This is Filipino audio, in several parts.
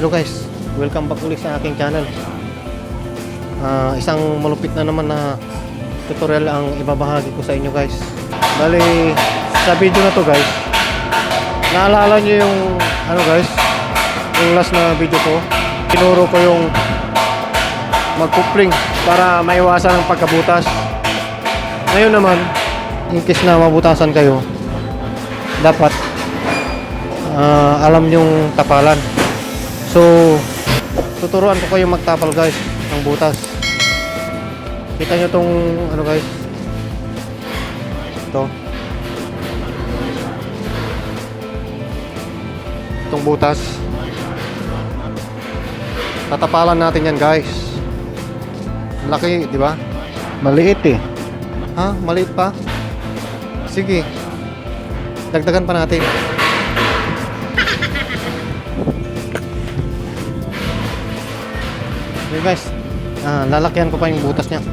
Hello guys, welcome back ulit sa aking channel. Ah, isang malupit na naman na tutorial ang ibabahagi ko sa inyo guys. Bali, sa video na to guys, naalala nyo yung ano guys, yung last na video ko, tinuro ko yung magkupling para maiwasan ang pagkabutas. Ngayon naman, in case na mabutasan kayo, dapat ah, alam yung tapalan. So, tuturuan ko kayo magtapal guys ng butas. Kita nyo tong ano guys. Ito. Itong butas. Tatapalan natin yan guys. Laki, di ba? Maliit eh. Ha? Maliit pa? Sige. Dagdagan pa natin. Okay guys, ah, lalakyan ko pa yung butas niya.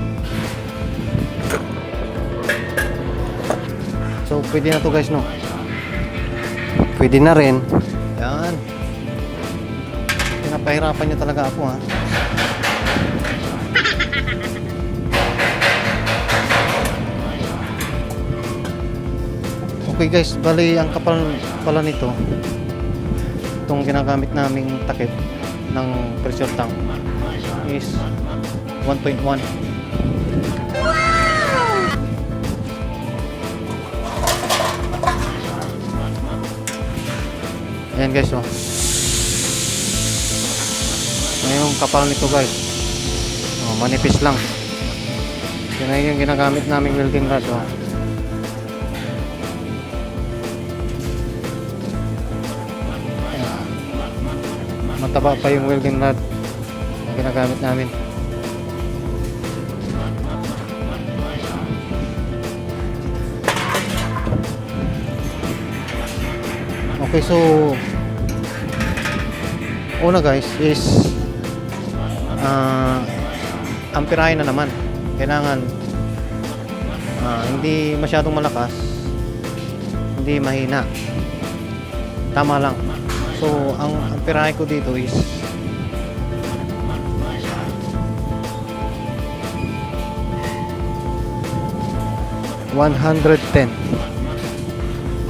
So, pwede na to guys, no? Pwede na rin. Yan. Pinapahirapan niya talaga ako, ha? Okay guys, bali ang kapal pala nito itong ginagamit naming takip ng pressure tank is 1.1 Ayan guys oh. Yung kapal nito guys. Oh, manipis lang. Yan ay yung ginagamit naming welding rod oh. mataba pa yung welding rod ginagamit namin. Okay so una guys is ah amperahe na naman. Kailangan ah, hindi masyadong malakas hindi mahina. Tama lang. So, ang, pirahe ko dito is One hundred ten.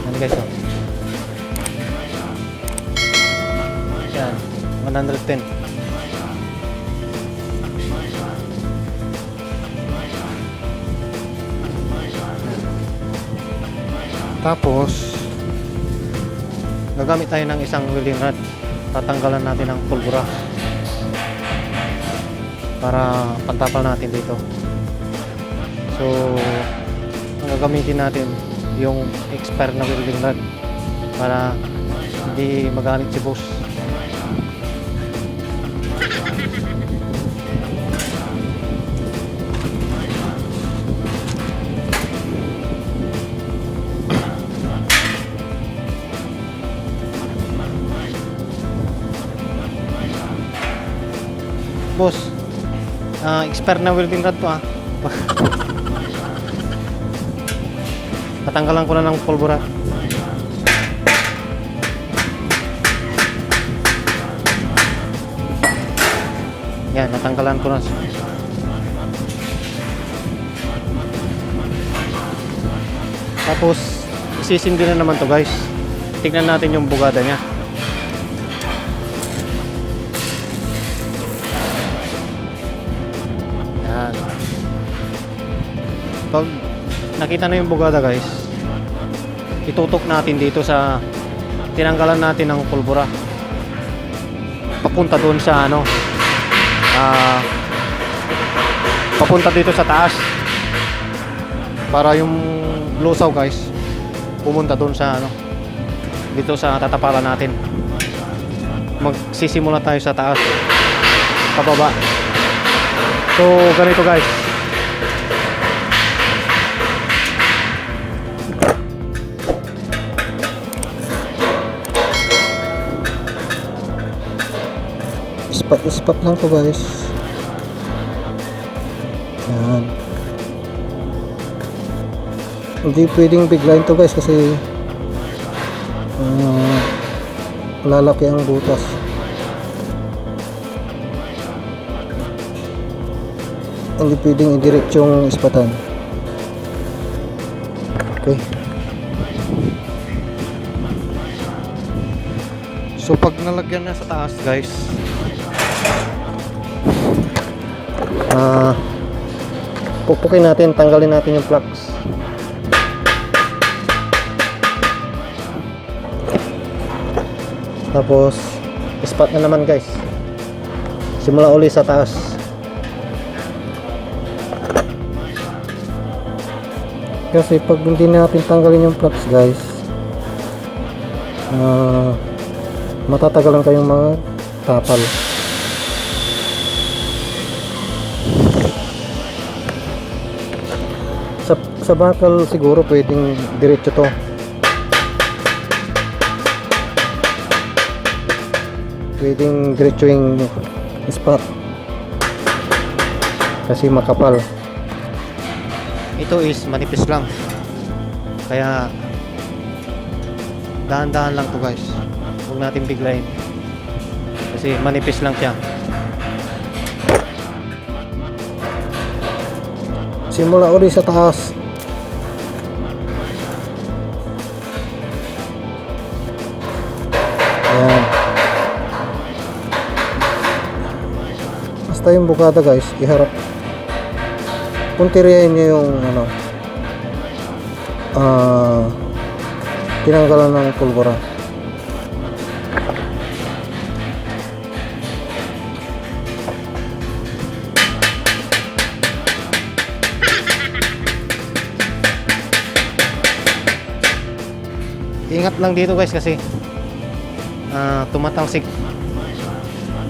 Ano guys? Oh? Yan. One hundred ten. Tapos, gagamit tayo ng isang welding rod tatanggalan natin ang pulbura para pantapal natin dito so ang gagamitin natin yung expert na welding rod para hindi magalit si boss. Boss ah expert na welding rod to ah tatanggalan ko na ng pulbura. Yan natanggalan ko na tapos isisindi na naman to guys. Tignan natin yung bugada niya. Yan. Pag nakita na yung bugada guys, itutok natin dito sa tinanggalan natin ng pulbura. Papunta doon sa ano, ah, papunta dito sa taas. Para yung lusaw guys, pumunta doon sa ano, dito sa tatapalan natin. Magsisimula tayo sa taas, pababa. So, ganito guys. spot spot lang to guys. Yan. Hindi pwedeng biglain to guys kasi uh, lalaki ang butas. Hindi pwedeng i-direct yung ispatan. Okay. So pag nalagyan na sa taas guys Ah, pupukin natin, tanggalin natin yung plugs. Tapos, ispat na naman guys. Simula uli sa taas. Kasi pag hindi natin tanggalin yung plugs guys, ah, matatagalan kayong mga tapal. Sa, bakal siguro pwedeng diretso to pwedeng diretso yung spot kasi makapal ito is manipis lang. Kaya dahan-dahan lang to guys. Huwag natin biglayin. Kasi manipis lang siya. simula uli sa taas basta yung bukada guys iharap puntiriyahin nyo yung ano ah tinanggalan ng pulbura Ingat lang dito guys kasi ah, tumatalsik.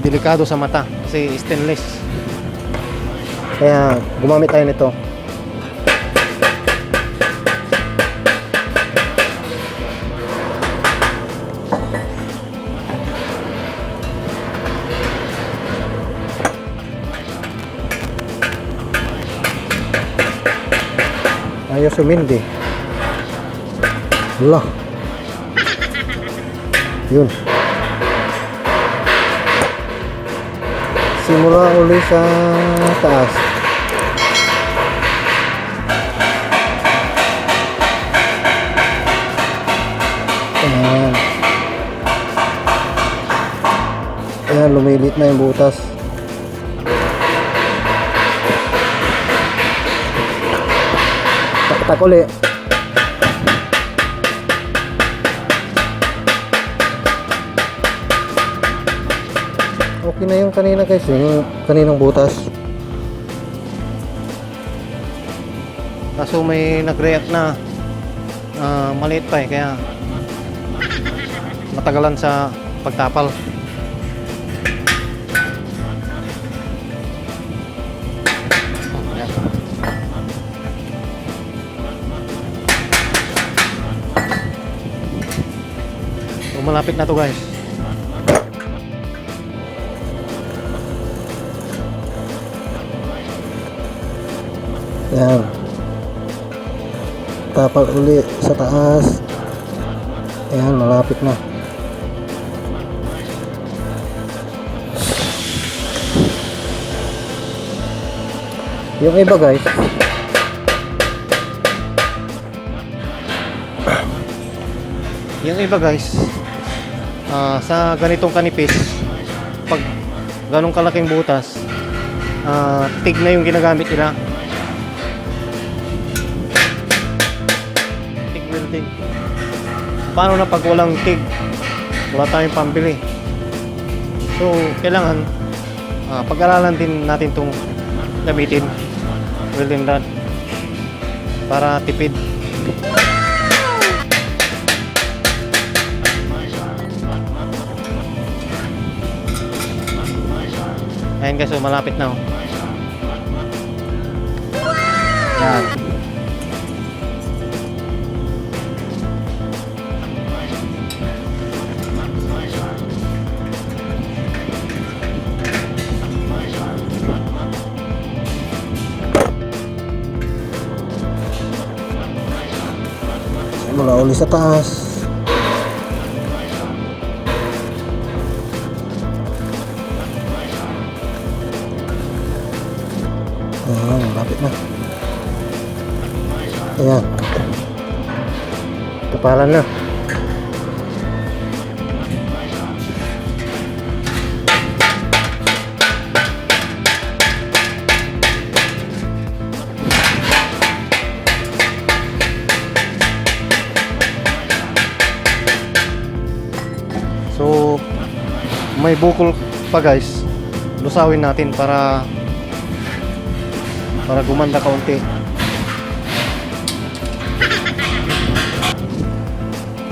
Delikado sa mata kasi stainless. kaya gumamit tayo nito. Ayos umindi wala yun simula uli sa taas. Ayan. Ayan lumilit na yung butas. Taktak uli okay na yung kanina guys yung kaninang butas Kaso may nag-react na ah, maliit pa eh kaya matagalan sa pagtapal. So, malapit na to guys. Yan. Tapal uli sa taas. Ayan, malapit na. Yung iba guys, Yung iba guys, ah, sa ganitong kanipis, pag ganong kalaking butas, ah, tig na yung ginagamit nila. Welding. Paano na pag walang tig? Wala tayong pambili. So, kailangan ah, pag-aralan din natin itong gamitin. Welding rod. Para tipid. Ayan guys, so malapit na oh. Yan. malah oli setas ah, iya. nah. kepalan may bukol pa guys. Lusawin natin para para gumanda kaunti.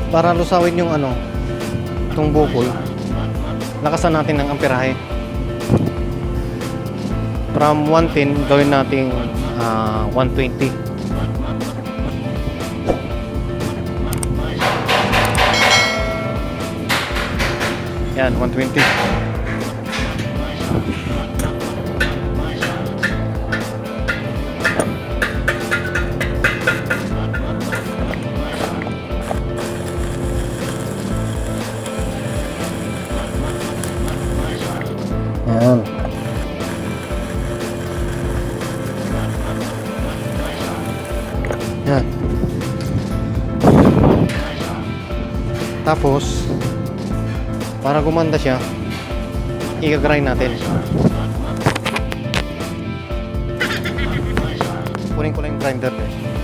Para lusawin yung ano, itong bukol. Lakasan natin ng amperahe. From 110, gawin nating ah, 120. Yan, 120. Yan. Yan. Tapos, para gumanda siya, i-grind natin. Kunin ko lang yung grinder eh.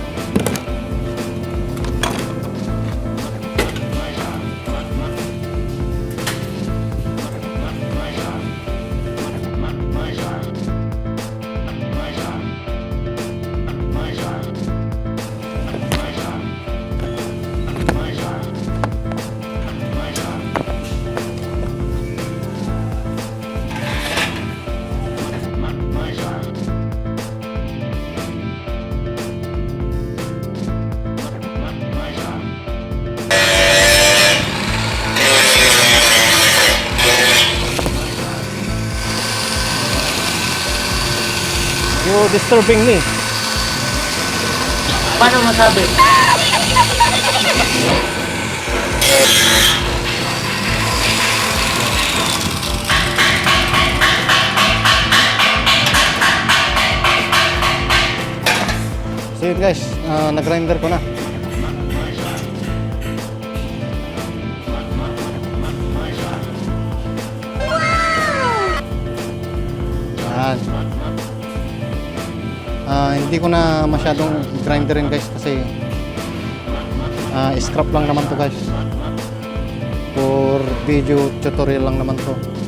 You're disturbing me. Paano masabi? So yun guys, ah, nag-grinder ko na. Ah, hindi ko na masyadong grinderin guys kasi ah, scrap lang naman to guys. For video tutorial lang naman to.